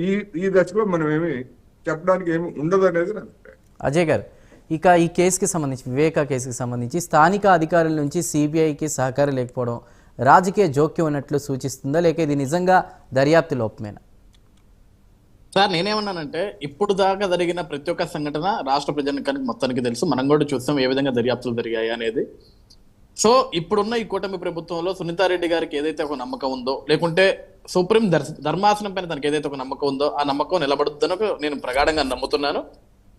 ఈ ఈ దశలో మనం ఏమి చెప్పడానికి ఏమి ఉండదు అనేది నా అభిప్రాయం. అజయ్ గారు ఇక ఈ కేసుకి సంబంధించి వివేక కేసుకి సంబంధించి స్థానిక అధికారుల నుంచి సిబిఐకి సహకారం లేకపోవడం రాజకీయ జోక్యం ఉన్నట్లు సూచిస్తుందా? లేక ఇది నిజంగా దర్యాప్తు లోపమేనా? సార్ నేనేమన్నానంటే ఇప్పుడు దాకా జరిగిన ప్రతి ఒక్క సంఘటన రాష్ట్ర ప్రజానికానికి మొత్తానికి తెలుసు. మనం కూడా చూస్తాం ఏ విధంగా దర్యాప్తులు జరిగాయి అనేది. సో ఇప్పుడున్న ఈ కూటమి ప్రభుత్వంలో సునీతారెడ్డి గారికి ఏదైతే ఒక నమ్మకం ఉందో లేకుంటే సుప్రీం ధర్మాసనం పైన తనకి ఏదైతే ఒక నమ్మకం ఉందో ఆ నమ్మకం నిలబడుతుందని నేను ప్రగాఢంగా నమ్ముతున్నాను.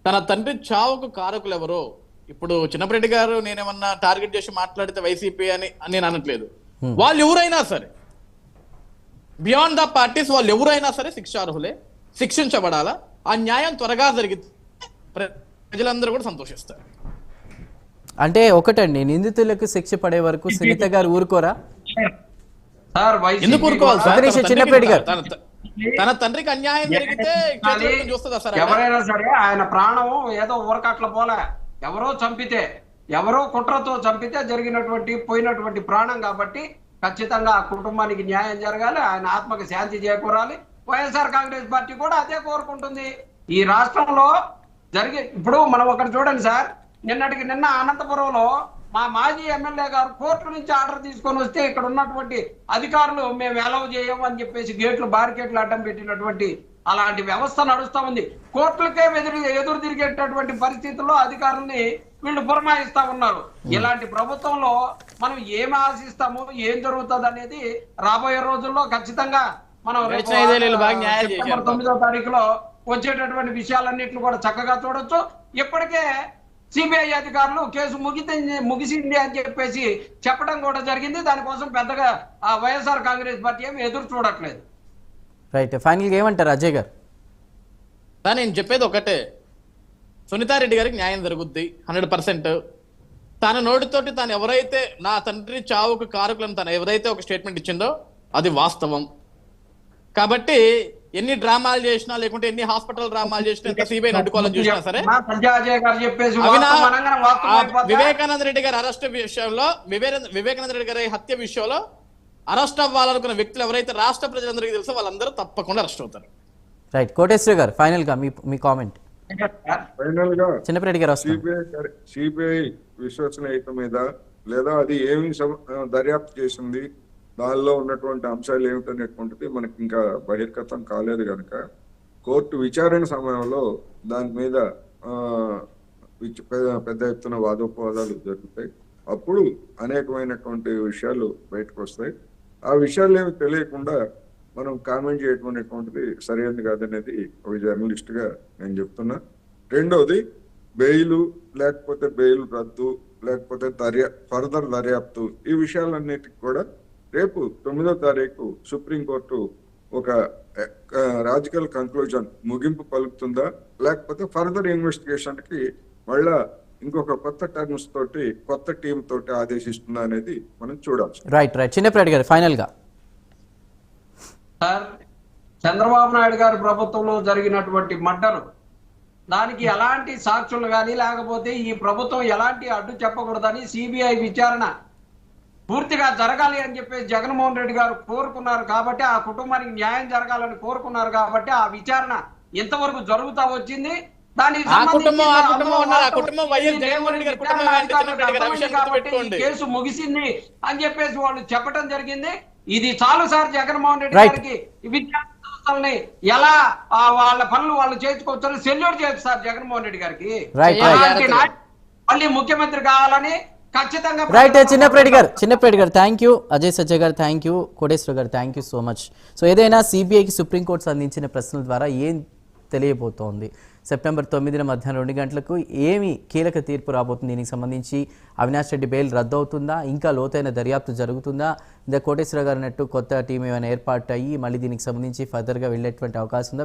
తన తండ్రి చావుకు కారకులు ఎవరో ఇప్పుడు చిన్నపరెడ్డి గారు నేనేమన్నా టార్గెట్ చేసి మాట్లాడితే వైసీపీ అని నేను అనట్లేదు. వాళ్ళు ఎవరైనా సరే బియాండ్ ద పార్టీస్ వాళ్ళు ఎవరైనా సరే శిక్షార్హులే శిక్షించబడాలా ఆ న్యాయం త్వరగా జరిగితే ప్ర- ప్రజలందరూ కూడా సంతోషిస్తారు. అంటే ఒకటండి నిందితులకు శిక్ష పడే వరకు సునీత గారు ఊరుకోరా? ఎందుకు ఊరుకోవాలి సార్? తన చిన్నప్పటి తండ్రికి- గారు. తన- తన- తన తండ్రికి అన్యాయం జరిగితే చూస్తుందా సార్? ఎవరైనా సరే ఆయన ప్రాణం ఏదో ఊరకట్ల పోలే. ఎవరో చంపితే ఎవరో కుట్రతో చంపితే జరిగినటువంటి పోయినటువంటి ప్రాణం కాబట్టి ఖచ్చితంగా ఆ కుటుంబానికి న్యాయం జరగాలి ఆయన ఆత్మకి శాంతి చేకూరాలి. వైఎస్ఆర్ కాంగ్రెస్ పార్టీ కూడా అదే కోరుకుంటుంది. ఈ రాష్ట్రంలో జరిగే ఇప్పుడు మనం ఒకటి చూడండి సార్. నిన్నటికి నిన్న అనంతపురంలో మా మాజీ ఎమ్మెల్యే గారు కోర్టు నుంచి ఆర్డర్ తీసుకొని వస్తే ఇక్కడ ఉన్నటువంటి అధికారులు మేము ఎలవ్ చేయము అని చెప్పేసి గేట్లు బారికేట్లు అడ్డం పెట్టినటువంటి అలాంటి వ్యవస్థ నడుస్తా ఉంది. కోర్టులకే ఎదురు ఎదురు తిరిగేటటువంటి పరిస్థితుల్లో అధికారుల్ని వీళ్ళు పురమాయిస్తా ఉన్నారు. ఇలాంటి ప్రభుత్వంలో మనం ఏం ఆశిస్తాము ఏం జరుగుతుంది అనేది రాబోయే రోజుల్లో ఖచ్చితంగా మనం సెప్టెంబర్. తొమ్మిదో తారీఖులో వచ్చేటటువంటి విషయాలన్నింటిని కూడా చక్కగా చూడొచ్చు. ఇప్పటికే సిబిఐ అధికారులు కేసు ముగితే ముగిసింది అని చెప్పేసి చెప్పడం కూడా జరిగింది. దానికోసం పెద్దగా ఆ వైఎస్ఆర్ కాంగ్రెస్ పార్టీ ఏమి ఎదురు చూడట్లేదు. రైట్ ఫైనల్గా ఏమంటారు అజయ్ గారు? సార్ నేను చెప్పేది ఒకటే. సునీతారెడ్డి గారికి న్యాయం జరుగుద్ది హండ్రెడ్ పర్సెంట్. తన నోటితోటి తాను ఎవరైతే నా తండ్రి చావుకు కారకులను తను ఎవరైతే ఒక స్టేట్మెంట్ ఇచ్చిందో అది వాస్తవం. కాబట్టి ఎన్ని డ్రామాలు చేసినా లేకుంటే ఎన్ని హాస్పిటల్ డ్రామాలు చేసినా ఎంత సిబిఐ అడ్డుకోవాలని చూసినా సరే? వివేకానంద రెడ్డి గారి అరెస్ట్ విషయంలో వివేకానంద రెడ్డి గారి హత్య విషయంలో అరెస్ట్ అవ్వాలనుకున్న వ్యక్తులు ఎవరైతే రాష్ట్ర ప్రజలందరికీ తెలుసో వాళ్ళందరూ తప్పకుండా అరెస్ట్ అవుతారు. రైట్ కోటేశ్వర గారు ఫైనల్గా మీ మీ కామెంట్. ఫైనల్గా చిన్నపరెడ్డి గారు సిబిఐ సిబిఐ విశ్వసనీయత మీద లేదా అది ఏమి దర్యాప్తు చేసింది? దానిలో ఉన్నటువంటి అంశాలు ఏమిటనేటువంటిది మనకి ఇంకా బహిర్గతం కాలేదు కనుక కోర్టు విచారణ సమయంలో దాని మీద పెద్ద- పెద్ద ఎత్తున వాదోపవాదాలు జరుగుతాయి. అప్పుడు అనేకమైనటువంటి విషయాలు బయటకు వస్తాయి ఆ విషయాలు ఏమి తెలియకుండా మనం కామెంట్ చేయటం అనేటువంటిది సరైనది కాదనేది ఒక జర్నలిస్ట్గా నేను చెప్తున్నా. రెండోది బెయిలు లేకపోతే బెయిల్ రద్దు లేకపోతే దర్యా ఫర్దర్ దర్యాప్తు ఈ విషయాలన్నిటికి కూడా రేపు తొమ్మిదో తారీఖు సుప్రీంకోర్టు ఒక రాజికల్ కంక్లూజన్ ముగింపు పలుకుతుందా? లేకపోతే ఫర్దర్ ఇన్వెస్టిగేషన్కి మళ్ళా ఇంకొక కొత్త టర్మ్స్ తోటి కొత్త టీం తోటి ఆదేశిస్తుందా అనేది మనం చూడాలి రైట్ రైట్ చిన్నపరెడ్డి గారు ఫైనల్గా సార్ చంద్రబాబు నాయుడు గారి ప్రభుత్వంలో జరిగినటువంటి మర్డర్ దానికి ఎలాంటి సాక్షులు కానీ లేకపోతే ఈ ప్రభుత్వం ఎలాంటి అడ్డు చెప్పకూడదని సిబిఐ విచారణ పూర్తిగా జరగాలి అని చెప్పేసి జగన్మోహన్ రెడ్డి గారు కోరుకున్నారు కాబట్టి ఆ కుటుంబానికి న్యాయం జరగాలని కోరుకున్నారు కాబట్టి ఆ విచారణ ఇంతవరకు జరుగుతా వచ్చింది కేసు ముగిసింది అని చెప్పేసి వాళ్ళు చెప్పడం జరిగింది. ఇది చాలు సార్ జగన్మోహన్ రెడ్డి. గారికి సంస్థల్ని ఎలా ఆ, వాళ్ళ పనులు వాళ్ళు చేసుకోవచ్చని సెల్యూట్ చేయొచ్చు సార్ జగన్మోహన్ రెడ్డి గారికి. మళ్ళీ ముఖ్యమంత్రి కావాలని రైట్ చిన్నపరెడ్డి గారు చిన్నపరెడ్డి గారు థ్యాంక్ యూ అజయ్ సజ్జ గారు థ్యాంక్ యూ కోటేశ్వర గారు thank you so much so ఏదైనా సిబిఐకి సుప్రీంకోర్టు సంధించిన ప్రశ్నల ద్వారా ఏం తెలియబోతోంది? సెప్టెంబర్ తొమ్మిదిన మధ్యాహ్నం రెండు గంటలకు ఏమి కీలక తీర్పు రాబోతుంది? దీనికి సంబంధించి అవినాష్ రెడ్డి బెయిల్ రద్దు అవుతుందా ఇంకా లోతైన దర్యాప్తు జరుగుతుందా? ఇంకా కోటేశ్వర గారు అన్నట్టు కొత్త టీం ఏమైనా ఏర్పాటు అయ్యి మళ్ళీ దీనికి సంబంధించి ఫర్దర్గా వెళ్ళేటువంటి అవకాశం ఉందా?